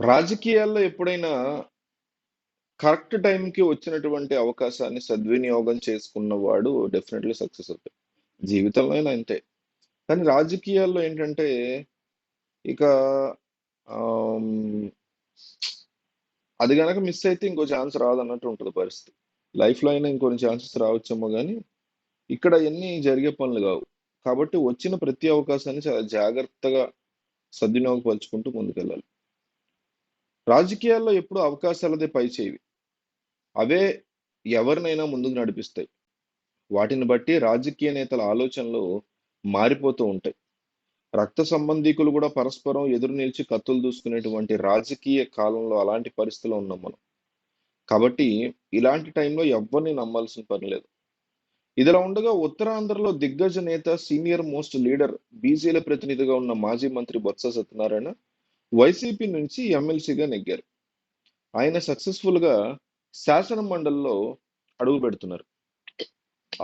రాజకీయాల్లో ఎప్పుడైనా కరెక్ట్ టైంకి వచ్చినటువంటి అవకాశాన్ని సద్వినియోగం చేసుకున్నవాడు డెఫినెట్లీ సక్సెస్ అవుతాడు. జీవితంలో అయినా అంతే. కానీ రాజకీయాల్లో ఏంటంటే ఇక అది కనుక మిస్ అయితే ఇంకో ఛాన్స్ రాదన్నట్టు ఉంటుంది పరిస్థితి. లైఫ్లో అయినా ఇంకొన్ని ఛాన్సెస్ రావచ్చేమో కానీ ఇక్కడ ఎన్ని జరిగే పనులు కావు. కాబట్టి వచ్చిన ప్రతి అవకాశాన్ని చాలా జాగ్రత్తగా సద్వినియోగపరుచుకుంటూ ముందుకెళ్ళాలి. రాజకీయాల్లో ఎప్పుడు అవకాశాలదే పై చేయి. అవే ఎవరినైనా ముందుకు నడిపిస్తాయి. వాటిని బట్టి రాజకీయ నేతల ఆలోచనలు మారిపోతూ ఉంటాయి. రక్త సంబంధీకులు కూడా పరస్పరం ఎదురు నిలిచి కత్తులు దూసుకునేటువంటి రాజకీయ కాలంలో అలాంటి పరిస్థితిలో ఉన్నాం మనం. కాబట్టి ఇలాంటి టైంలో ఎవరిని నమ్మాల్సిన పని లేదు. ఇదిలా ఉండగా ఉత్తరాంధ్రలో దిగ్గజ నేత సీనియర్ మోస్ట్ లీడర్ బీసీల ప్రతినిధిగా ఉన్న మాజీ మంత్రి బొత్స సత్యనారాయణ వైసీపీ నుంచి ఎమ్మెల్సీగా నెగ్గారు. ఆయన సక్సెస్ఫుల్గా శాసన మండలిలో అడుగు పెడుతున్నారు.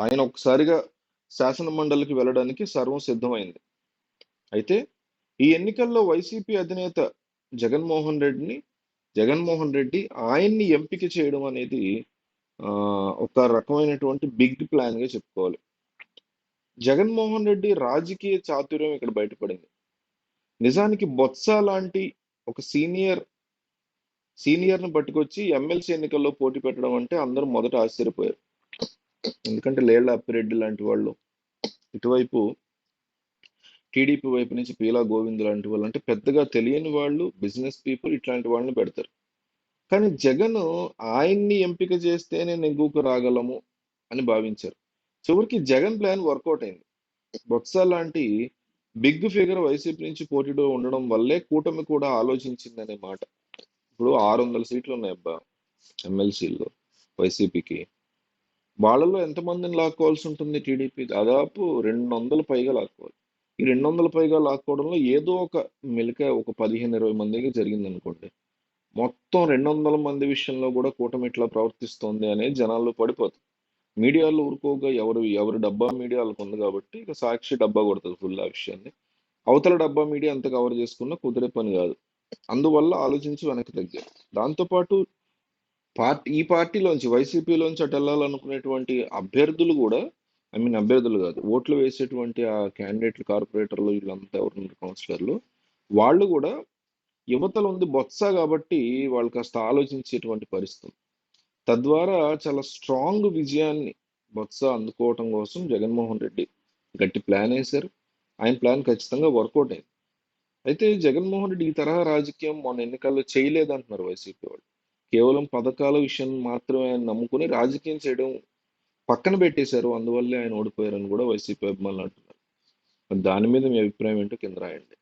ఆయన ఒకసారిగా శాసన మండలికి వెళ్ళడానికి సర్వం సిద్ధమైంది. అయితే ఈ ఎన్నికల్లో వైసీపీ అధినేత జగన్మోహన్ రెడ్డిని జగన్మోహన్ రెడ్డి ఆయన్ని ఎంపిక చేయడం అనేది ఒక రకమైనటువంటి బిగ్ ప్లాన్గా చెప్పుకోవాలి. జగన్మోహన్ రెడ్డి రాజకీయ చాతుర్యం ఇక్కడ బయటపడింది. నిజానికి బొత్స లాంటి ఒక సీనియర్ సీనియర్ని పట్టుకొచ్చి ఎమ్మెల్సీ ఎన్నికల్లో పోటీ పెట్టడం అంటే అందరూ మొదట ఆశ్చర్యపోయారు. ఎందుకంటే లేళ్ళ అప్పిరెడ్డి లాంటి వాళ్ళు. ఇటువైపు టీడీపీ వైపు నుంచి పీలా గోవింద్ లాంటి వాళ్ళు. అంటే పెద్దగా తెలియని వాళ్ళు బిజినెస్ పీపుల్ ఇట్లాంటి వాళ్ళని పెడతారు. కానీ జగన్ ఆయన్ని ఎంపిక చేస్తేనే నెగ్గుకు రాగలము అని భావించారు. చివరికి జగన్ ప్లాన్ వర్కౌట్ అయింది. బొత్స లాంటి బిగ్ ఫిగర్ వైసీపీ నుంచి పోటీలో ఉండడం వల్లే కూటమి కూడా ఆలోచించిందనే మాట. ఇప్పుడు ఆరు వందల సీట్లు ఉన్నాయి అబ్బా ఎమ్మెల్సీల్లో వైసీపీకి. వాళ్ళలో ఎంతమందిని లాక్కోవాల్సి ఉంటుంది టీడీపీ? దాదాపు రెండు వందల పైగా లాక్కోవాలి. ఈ రెండు వందల పైగా లాక్కోవడంలో ఏదో ఒక మెలిక ఒక పదిహేను ఇరవై మందికి జరిగింది అనుకోండి మొత్తం రెండు వందల మంది విషయంలో కూడా కూటమి ఇట్లా ప్రవర్తిస్తోంది అనేది జనాల్లో పడిపోతుంది. మీడియాలో ఊరుకోగా ఎవరు ఎవరి డబ్బా మీడియా వాళ్ళకు ఉంది కాబట్టి ఇక సాక్షి డబ్బా కొడుతుంది ఫుల్ ఆ విషయాన్ని. అవతల డబ్బా మీడియా అంత కవర్ చేసుకున్నా కుదిరే పని కాదు. అందువల్ల ఆలోచించి వెనక్కి తగ్గారు దాంతోపాటు పార్టీ ఈ పార్టీలోంచి వైసీపీలోంచి అటు వెళ్ళాలనుకునేటువంటి అభ్యర్థులు కూడా ఐ మీన్ అభ్యర్థులు కాదు ఓట్లు వేసేటువంటి ఆ క్యాండిడేట్లు కార్పొరేటర్లు వీళ్ళంతా ఎవరున్నారు కౌన్సిలర్లు వాళ్ళు కూడా యువతలు ఉంది బొత్స కాబట్టి వాళ్ళు కాస్త ఆలోచించేటువంటి పరిస్థితి తద్వారా చాలా స్ట్రాంగ్ విజయాన్ని బొత్స అందుకోవటం కోసం జగన్మోహన్ రెడ్డి గట్టి ప్లాన్ వేశారు. ఆయన ప్లాన్ ఖచ్చితంగా వర్కౌట్ అయింది. అయితే జగన్మోహన్ రెడ్డి ఈ తరహా రాజకీయం మొన్న ఎన్నికల్లో చేయలేదంటున్నారు వైసీపీ వాళ్ళు. కేవలం పథకాల విషయం మాత్రమే ఆయన నమ్ముకుని రాజకీయం చేయడం పక్కన పెట్టేశారు. అందువల్లే ఆయన ఓడిపోయారని కూడా వైసీపీ అభిమానులు అంటున్నారు. దాని మీద మీ అభిప్రాయం ఏంటో కింద రాయండి.